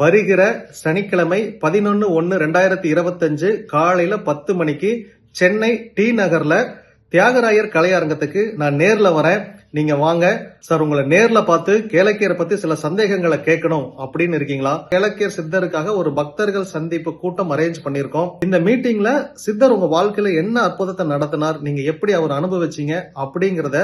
வருகிற சனிக்கிழமை பதினொன்னு ஒன்னு ரெண்டாயிரத்தி இருபத்தஞ்சு காலையில பத்து மணிக்கு சென்னை டி நகர்ல தியாகராயர் கலையரங்கத்துக்கு நான் நேர்ல வரேன். நீங்க வாங்க. சார் உங்களை நேர்ல பார்த்து கேளக்கியரை பத்தி சில சந்தேகங்களை கேட்கணும் அப்படின்னு இருக்கீங்களா? கேளக்கியர் சித்தருக்காக ஒரு பக்தர்கள் சந்திப்பு கூட்டம் அரேஞ்ச் பண்ணிருக்கோம் இந்த மீட்டிங்ல சித்தர் உங்க வாழ்க்கையில என்ன அற்புதத்தை நடத்தினார்? நீங்க எப்படி அவர் அனுபவிச்சீங்க? அப்படிங்கறத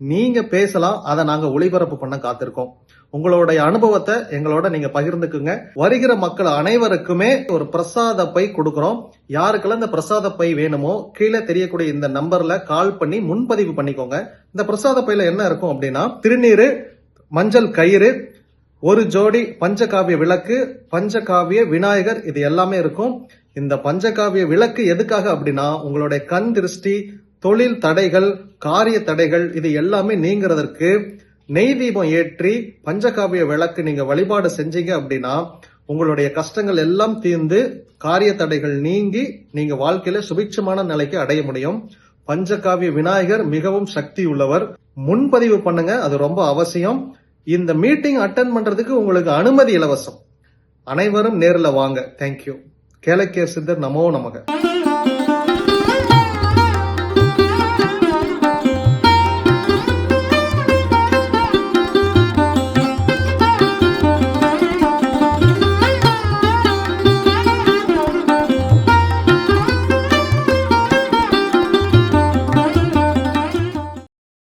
நீங்க பேசலாம் அதை நாங்க ஒளிபரப்பு பண்ண காத்திருக்கோம். உங்களுடைய அனுபவத்தை எங்களோட நீங்க பகிர்ந்துக்குங்க. வருகிற மக்கள் அனைவருக்குமே ஒரு பிரசாத பை கொடுக்கறோம். யாருக்கெல்லாம் இந்த பிரசாத பை வேணுமோ கீழே தெரியக்கூடிய இந்த நம்பர்ல கால் பண்ணி முன்பதிவு பண்ணிக்கோங்க. இந்த பிரசாத பையில என்ன இருக்கும் அப்படின்னா திருநீரு மஞ்சள் கயிறு ஒரு ஜோடி பஞ்சகாவிய விளக்கு பஞ்சகாவிய விநாயகர் இது எல்லாமே இருக்கும். இந்த பஞ்சகாவிய விளக்கு எதுக்காக அப்படின்னா உங்களுடைய கண் திருஷ்டி தொழில் தடைகள் காரிய தடைகள் இது எல்லாமே நீங்கிறதற்கு நெய் தீபம் ஏற்றி பஞ்சகாவிய விளக்கு நீங்க வழிபாடு செஞ்சீங்க அப்படின்னா உங்களுடைய கஷ்டங்கள் எல்லாம் தீர்ந்து காரிய தடைகள் நீங்கி நீங்க வாழ்க்கையில சுபிட்சமான நிலைக்கு அடைய முடியும். பஞ்சகாவிய விநாயகர் மிகவும் சக்தி உள்ளவர். முன்பதிவு பண்ணுங்க அது ரொம்ப அவசியம். இந்த மீட்டிங் அட்டன் பண்றதுக்கு உங்களுக்கு அனுமதி இலவசம். அனைவரும் நேரில் வாங்க. தேங்க்யூ கேளக்கிய சித்தர் நமோ நமக.